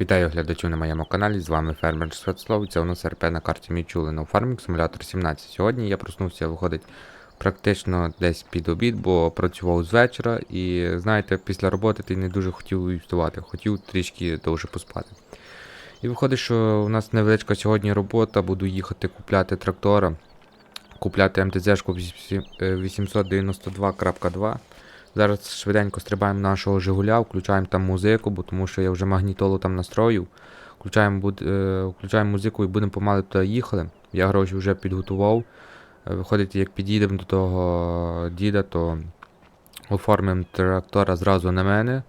Вітаю глядачів на моєму каналі, з вами фермер Святослав, це у нас РП на карті Мічулина у Farming Simulator 17. Сьогодні я проснувся, виходить практично десь під обід, бо працював з вечора і знаєте, після роботи ти не дуже хотів вставати, хотів трішки довше поспати. І виходить, що у нас невеличка сьогодні робота, буду їхати купляти трактора, купляти МТЗ-шку 892.2. Зараз швиденько стрибаємо нашого Жигуля, включаємо там музику, бо тому що я вже магнітолу там настроїв. Включаємо, буд- е, включаємо музику і будемо помали туди їхали. Я гроші вже підготував. Е, Виходить, як підійдемо до того діда, то оформимо трактора зразу на мене.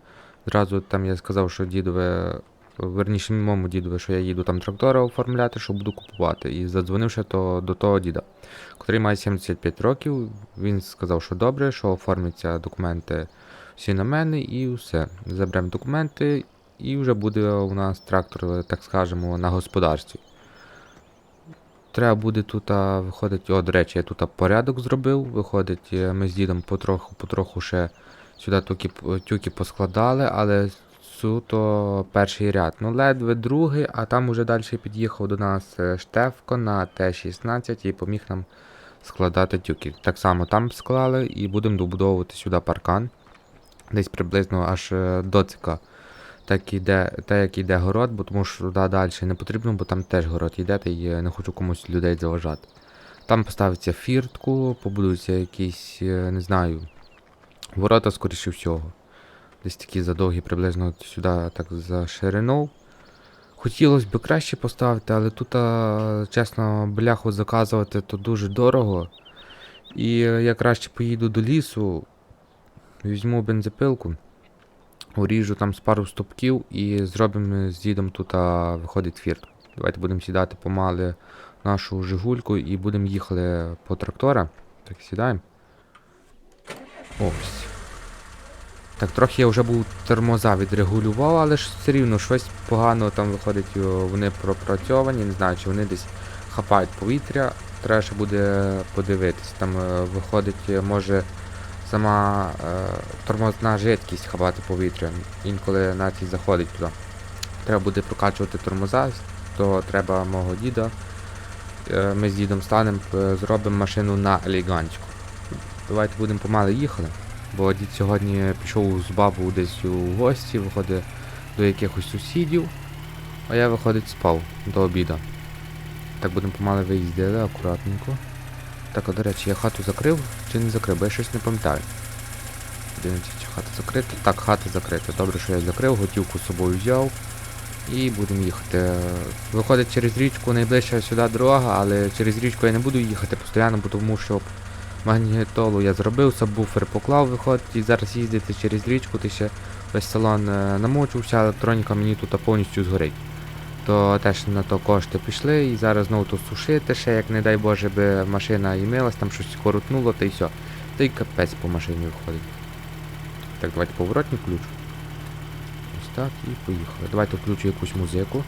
Зразу там я сказав, що дідове, верніше моєму дідове, що я їду там трактора оформляти, що буду купувати. І задзвонивши то, до того діда, котрий має 75 років. Він сказав, що добре, що оформляться документи всі на мене і все. Заберемо документи, і вже буде у нас трактор, так скажемо, на господарстві. Треба буде тут, виходить, о, до речі, я тут порядок зробив. Виходить, е, ми з дідом потроху, потроху ще сюди тюки, тюки поскладали, але суто перший ряд. Ну, ледве другий, а там уже далі під'їхав до нас е, Штефко на Т-16 і поміг нам складати тюки. Так само там склали і будемо добудовувати сюди паркан. Десь приблизно аж е, до цика. Так іде, те, як іде город, бо тому що туди далі не потрібно, бо там теж город йде, та й е, не хочу комусь людей заважати. Там поставиться фіртку, побудуються якісь, не знаю, ворота, скоріше всього. Десь такі задовгі, приблизно сюди так за ширину. Хотілося б краще поставити, але тут, чесно, бляху заказувати то дуже дорого. І е, я краще поїду до лісу, візьму бензопилку, уріжу там з пару стопків і зробимо з дідом тут виходить фіртку. Давайте будемо сідати помали нашу жигульку і будемо їхали по трактора. Так, сідаємо. Ось. Так, трохи я вже був тормоза відрегулював, але ж все рівно щось погано там виходить, вони пропрацьовані, не знаю, чи вони десь хапають повітря. Треба ще буде подивитись. Там е, виходить, е, може сама е, тормозна жидкість хапати повітря. Інколи навіть заходить туди. Треба буде прокачувати тормоза, то треба мого діда. Е, Ми з дідом станемо, зробимо машину на елегантську. Давайте будемо помали їхали. Бо дід сьогодні пішов з бабою десь у гості, виходить до якихось сусідів, а я виходить спав до обіду. Так будемо помали виїздили акуратненько. Так, а до речі, я хату закрив чи не закрив, бо я щось не пам'ятаю. Дивіться, чи хата закрита. Так, хата закрита. Добре, що я закрив, готівку з собою взяв. І будемо їхати. Виходить через річку найближча сюди дорога, але через річку я не буду їхати постійно, бо тому що магнітолу я зробив, сабвуфер поклав, виходить, і зараз їздити через річку, ти ще весь салон е, намочився, електроніка мені тут повністю згорить. То теж на то кошти пішли і зараз знову то сушити ще, як не дай Боже, би машина і там щось коротнуло, та й все. Та й капець по машині виходить. Так, давайте поворотний ключ. Ось так і поїхали. Давайте включу якусь музику.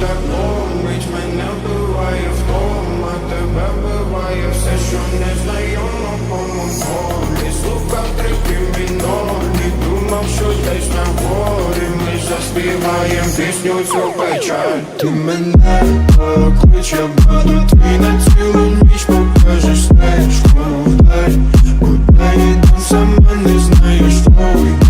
Так ломить, мене вбиває втома, тебе вбиває все, що незнайомо по-моєму Слухав трики мінорні, думав, що десь на горі Ми заспіваєм пісню цю печаль. Ти мене поклич, я буду твій на цілу ніч Покажеш стежку вдаль. Куди йду, сама не знаєш, й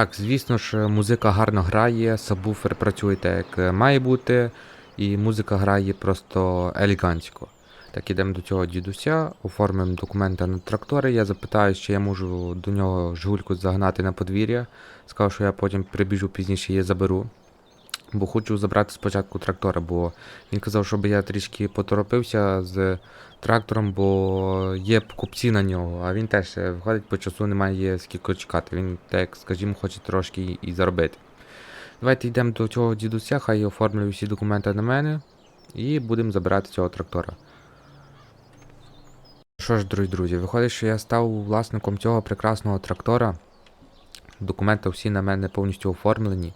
Так, звісно ж, музика гарно грає, сабвуфер працює так, як має бути, і музика грає просто елегантсько. Так, ідемо до цього дідуся, оформимо документи на трактори. Я запитаю, чи я можу до нього жгульку загнати на подвір'я. Сказав, що я потім прибіжу пізніше її заберу. Бо хочу забрати спочатку трактора, бо він казав, щоб я трішки поторопився з трактором, бо є покупці на нього, а він теж е, виходить по часу немає скільки чекати. Він, так скажімо, хоче трошки і- заробити. Давайте йдемо до цього дідуся, хай оформлює всі документи на мене, і будемо забирати цього трактора. що ж, дорогі друзі, виходить, що я став власником цього прекрасного трактора. Документи всі на мене повністю оформлені.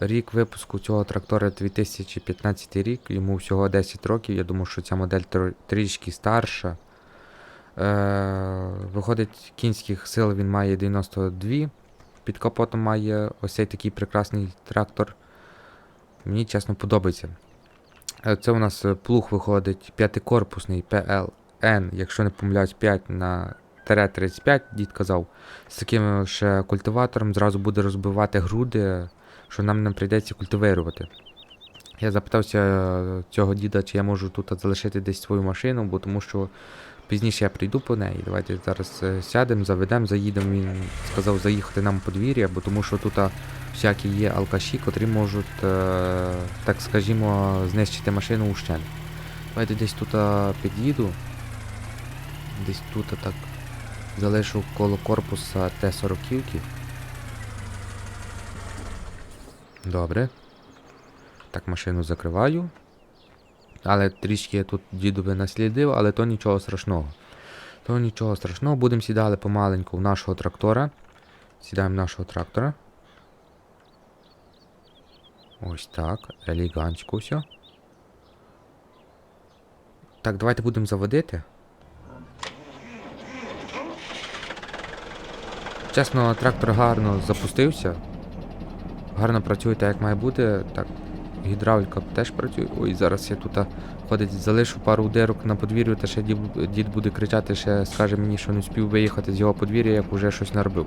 Рік випуску цього трактора 2015 рік, йому всього 10 років. Я думаю, що ця модель тро- трішки старша. Е, виходить, кінських сил він має 92. Під капотом має ось цей такий прекрасний трактор. Мені чесно подобається. Е, Це у нас плуг виходить п'ятикорпусний PLN, якщо не помиляюсь, 5 на тире 35, дід казав. З таким ще культиватором зразу буде розбивати груди, що нам не прийдеться культивирувати. Я запитався е, цього діда, чи я можу тут залишити десь свою машину, бо тому що пізніше я прийду по неї. Давайте зараз е, сядемо, заведемо, заїдемо. Він сказав заїхати нам подвір'я, бо тому що тут всякі є алкаші, котрі можуть, е, так скажімо, знищити машину ущен. Давайте десь тут під'їду. Десь тут так залишу коло корпуса Т-40. Добре. Так, машину закриваю. Але трішки я тут дідове наслідив, але то нічого страшного. То нічого страшного. Будемо сідали помаленьку в нашого трактора. Сідаємо в нашого трактора. Ось так. Елегантсько все. Так, давайте будемо заводити. Чесно, трактор гарно запустився. Гарно працює так, як має бути. Так, гідравліка теж працює. Ой, зараз я тут ходить, залишу пару дирок на подвір'ю, та ще дід, буде кричати, ще скаже мені, що не спів виїхати з його подвір'я, як уже щось наробив.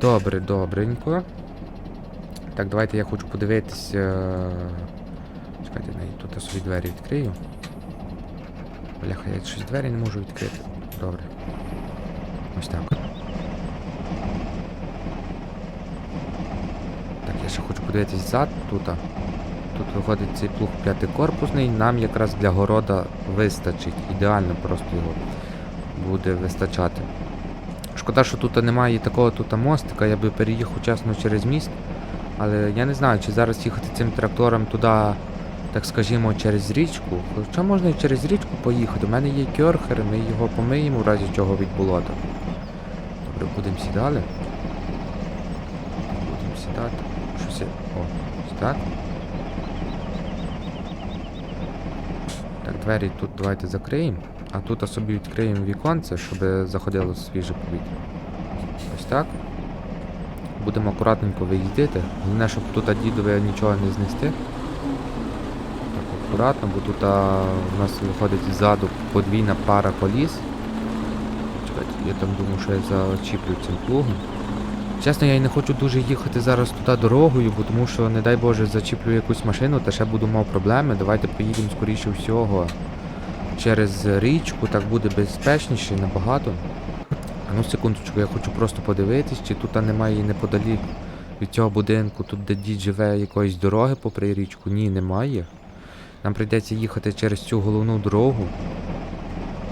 Добре, добренько. Так, давайте я хочу подивитись. е, Чекайте, тут я собі двері відкрию. Бляха, я щось двері не можу відкрити. Добре. Ось так. Так, я ще хочу подивитись зад тут. Тут виходить цей плуг п'ятикорпусний, нам якраз для города вистачить. Ідеально просто його буде вистачати. Шкода, що тут немає такого тут мостика, я би переїхав чесно через міст. Але я не знаю, чи зараз їхати цим трактором туди, так скажімо, через річку. Хоча можна і через річку поїхати. У мене є кьорхер, ми його помиємо в разі чого від болота. Добре, будемо сідали. Будемо сідати. Щось я. О, ось так. Так, двері тут давайте закриємо. А тут собі відкриємо віконце, щоб заходило свіже повітря. Ось так. Будемо акуратненько виїздити. Головне, щоб тут дідове нічого не знести. Так, акуратно, бо тут а, у нас виходить ззаду подвійна пара коліс. Чекайте, я там думаю, що я зачіплю цим плугом. Чесно, я і не хочу дуже їхати зараз туди дорогою, бо тому що, не дай Боже, зачіплю якусь машину, та ще буду мав проблеми. Давайте поїдемо скоріше всього через річку, так буде безпечніше набагато. А ну секундочку, я хочу просто подивитись, чи тут немає неподалік від цього будинку, тут де дід живе якоїсь дороги попри річку. Ні, немає. Нам прийдеться їхати через цю головну дорогу.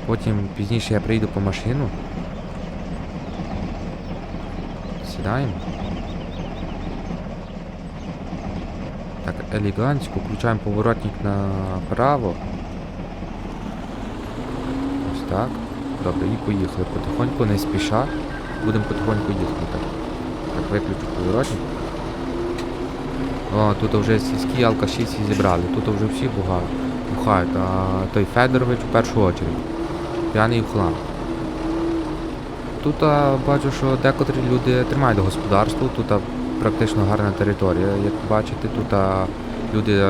Потім пізніше я прийду по машину. Сідаємо. Так, елегантсько, включаємо поворотник направо. Ось так. Добре, і поїхали потихоньку, не спіша. Будемо потихоньку їхати. Так, так виключу поворотник. О, тут вже сільські алкаші зібрали. Тут вже всі. Бухають, а той Федорович в першу очередь. П'яний в хлам. Тут бачу, що декотрі люди тримають господарство, тут практично гарна територія, як бачите, тут люди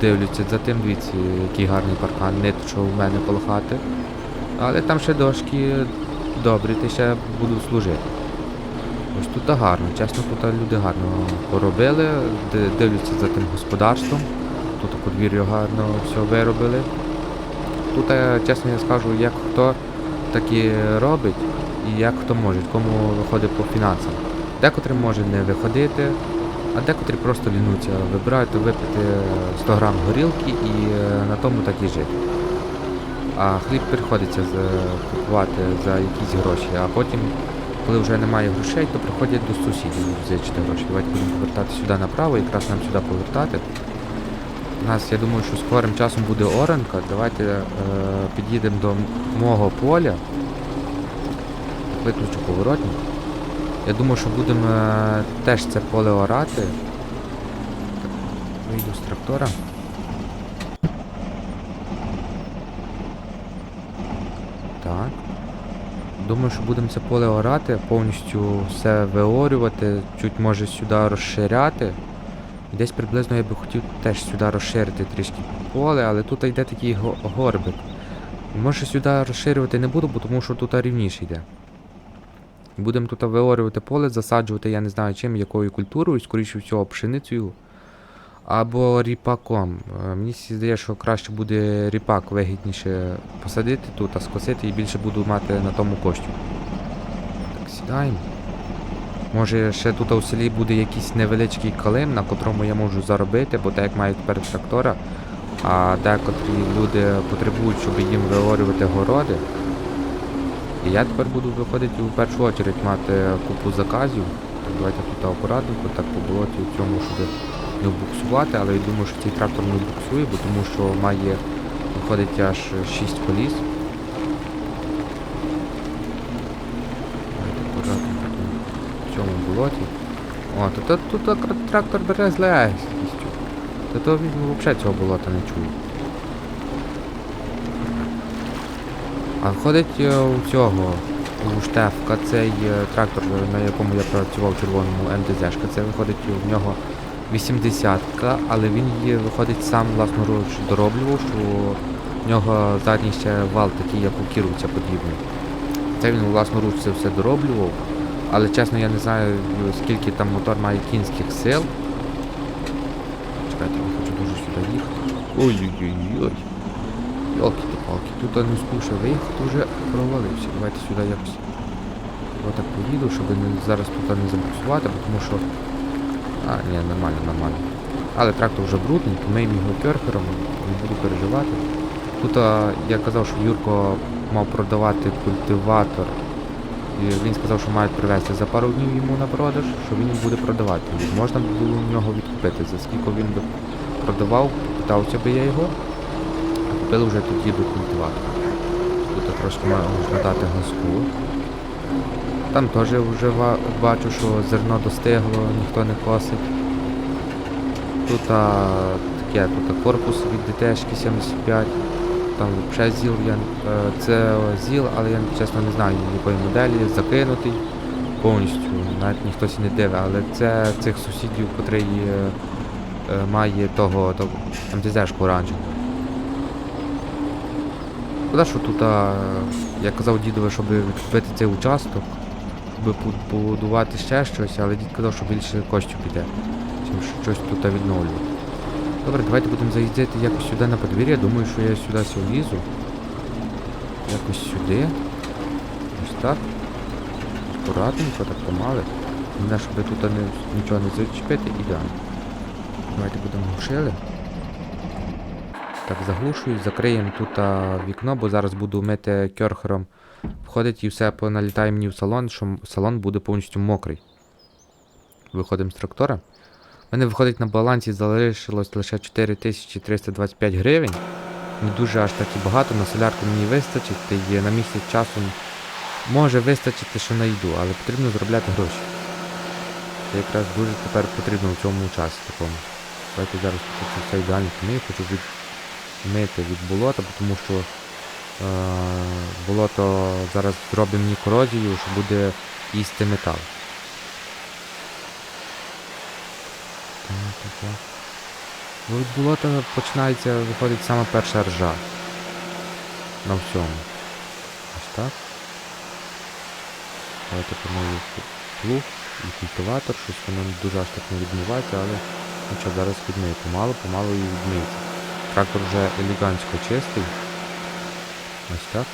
дивляться за тим, дивіться, який гарний паркан, не то, що в мене коло хати. Але там ще дошки добрі, ти ще буду служити. Ось тут гарно, чесно, тут люди гарно поробили, дивляться за тим господарством. Тут подвір'я гарно все виробили. Тут, чесно я скажу, як хто так і робить і як хто може, кому виходить по фінансам. Декотрі може не виходити, а декотрі просто лінуться, вибирають випити 100 грам горілки і е, на тому так і жити. А хліб приходиться купувати за якісь гроші, а потім, коли вже немає грошей, то приходять до сусідів зичити гроші. Давайте будемо повертати сюди направо, якраз нам сюди повертати. У нас, я думаю, що скорим часом буде оранка. Давайте е, під'їдемо до мого поля. Виключу поворотник. Я думаю, що будемо е, теж це поле орати. Вийду з трактора. Так. Думаю, що будемо це поле орати, повністю все виорювати, чуть може сюди розширяти. І Десь приблизно я би хотів теж сюди розширити трішки поле, але тут йде такий горбик. Може сюди розширювати не буду, бо тому що тут рівніше йде. Будемо тут виорювати поле, засаджувати, я не знаю чим, якою культурою, скоріше всього, пшеницею або ріпаком. Е, Мені здається, що краще буде ріпак вигідніше посадити тут, а скосити і більше буду мати на тому коштів. Так, сідаємо. Може ще тут у селі буде якийсь невеличкий калим, на котрому я можу заробити, бо так як мають тепер трактора, а декотрі люди потребують, щоб їм виорювати городи. І я тепер буду виходити у першу чергу мати купу заказів. Так, давайте тут акуратненько, так по болоті в цьому, щоб не вбуксувати, але я думаю, що цей трактор не вбуксує, бо тому що має виходить аж 6 коліс. В цьому болоті. О, то, то, тут трактор бере з легкістю. Та то він взагалі цього болота не чує. А входить е, у цього, у Штефка, цей е, трактор, на якому я працював в червоному МТЗшка, це виходить в нього 80-ка, але він її виходить сам власноруч дороблював, що в нього задній ще вал такий, як у кіровця подібний. Це він власноруч це все дороблював, але чесно я не знаю, скільки там мотор має кінських сил. Чекайте, я хочу дуже сюди їхати. Ой-ой-ой. Йолки-палки, тут не спуше виїхати вже провалився. Давайте сюди якось отак поїду, щоб не, зараз тут не забуксувати, тому що. А, ні, нормально, нормально. Але трактор вже брудний, помиємо його керхером, не буду переживати. Тут я казав, що Юрко мав продавати культиватор. І він сказав, що мають привезти за пару днів йому на продаж, що він буде продавати. Можна було в нього відкупити. За скільки він би продавав, питався би я його. А купили вже тоді до культиватора. Тут трошки можна дати газку. Там теж вже бачу, що зерно достигло, ніхто не косить. Тут а, таке, тут корпус від ДТшки 75. Там взагалі ЗІЛ, я, е, це ЗІЛ, але я чесно не знаю якої моделі, закинутий повністю, навіть ніхто сі не дивить, але це цих сусідів, котрий е, е, має того, того МТЗшку оранжеву. Куди що тут, а, я казав дідове, щоб відкупити цей участок, щоб побудувати ще щось, але дід казав, що більше коштів піде, чим щось тут відновлювати. Добре, давайте будемо заїздити якось сюди на подвір'я. Думаю, що я сюди влізу. Якось сюди. Ось так. Акуратненько, так помали. Мене, щоб тут не, нічого не зачепити, ідеально. Давайте будемо глушили. Так, заглушую, закриємо тут а, вікно, бо зараз буду мити кьорхером. Входить і все поналітає мені в салон, що салон буде повністю мокрий. Виходимо з трактора. У мене виходить на балансі залишилось лише 4325 гривень. Не дуже аж так і багато, на солярку мені вистачить, і на місяць часу може вистачити, що найду, але потрібно заробляти гроші. Це якраз дуже тепер потрібно в цьому часі такому. Давайте зараз тут все ідеально помию, хочу відмити від болота, тому що е, болото зараз зробить мені корозію, що буде їсти метал. Ну, від болота починається, виходить саме перша ржа. На всьому. Ось так. Давайте помию плуг і культиватор, щось воно дуже аж так не відмивається, але нічого, зараз відмию. Помалу, помалу і відмиється. Трактор вже елегантсько чистий. Ось так.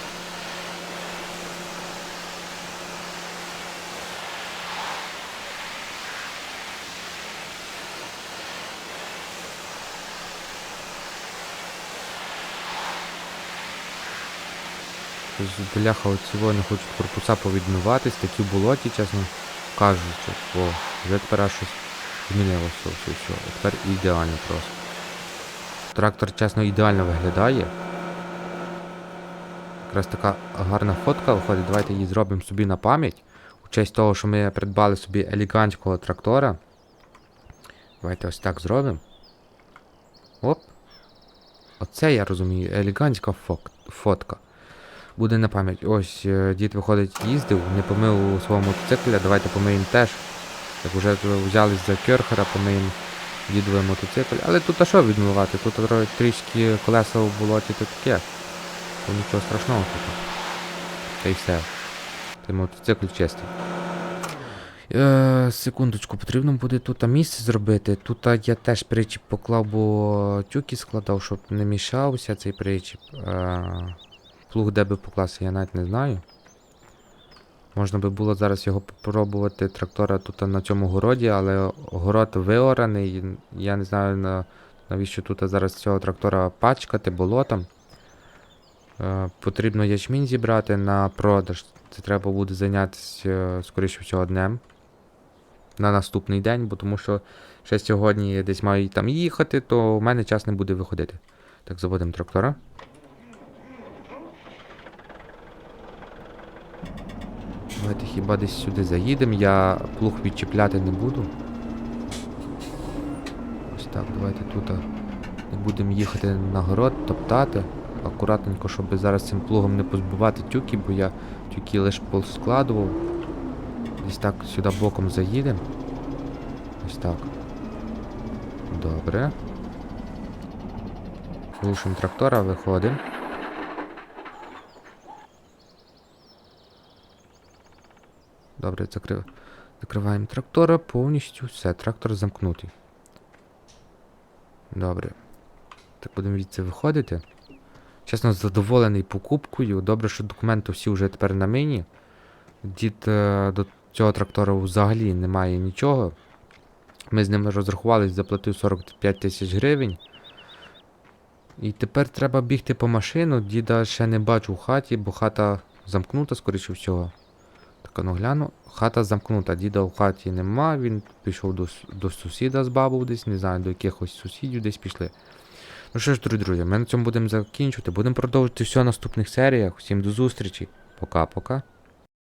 Бляха, от сьогодні хочуть корпуса повідмиватись, такі болоті, чесно кажучи. О, вже тепер щось змінилося все. Тепер ідеально просто. Трактор, чесно, ідеально виглядає. Якраз така гарна фотка виходить. Давайте її зробимо собі на пам'ять. У честь того, що ми придбали собі елегантського трактора. Давайте ось так зробимо. Оп. Оце я розумію, елегантська фотка. Буде на пам'ять. Ось е, дід виходить, їздив, не помив у своєму мотоциклі, давайте помиємо теж. Як вже взялись за керхера, помиємо дідовий мотоцикль. Але тут а що відмивати? Тут трішки колеса в болоті то таке. То нічого страшного тут. Та й все. Той мотоцикл чистий. Е, секундочку, потрібно буде тут місце зробити. Тут я теж причіп поклав, бо тюки складав, щоб не мішався цей причіп. Е, плуг де би покласти, я навіть не знаю. Можна би було зараз його попробувати трактора тут на цьому городі, але город виораний. Я не знаю навіщо тут зараз цього трактора пачкати болотом. Е, потрібно ячмінь зібрати на продаж. Це треба буде зайнятися, е, скоріше всього, днем. На наступний день, бо тому що ще сьогодні я десь маю там їхати, то в мене час не буде виходити. Так, заводимо трактора. Давайте хіба десь сюди заїдемо, я плуг відчіпляти не буду. Ось так, давайте тут не будемо їхати на город, топтати. Акуратненько, щоб зараз цим плугом не позбивати тюки, бо я тюки лише поскладував. Десь так сюди боком заїдемо. Ось так. Добре. Глушимо трактора, виходимо. Добре, закрив... закриваємо трактора повністю. Все, трактор замкнутий. Добре. Так будемо від це виходити. Чесно, задоволений покупкою. Добре, що документи всі вже тепер на мені. Дід е, до цього трактора взагалі немає нічого. Ми з ним розрахувались, заплатив 45 тисяч гривень. І тепер треба бігти по машину. Діда ще не бачу в хаті, бо хата замкнута, скоріше всього. Ну гляну. Хата замкнута, діда в хаті нема, він пішов до, до сусіда з бабу десь, не знаю, до якихось сусідів десь пішли. Ну що ж, друзі, друзі, ми на цьому будемо закінчувати. Будемо продовжувати все в наступних серіях. Всім до зустрічі. Пока-пока.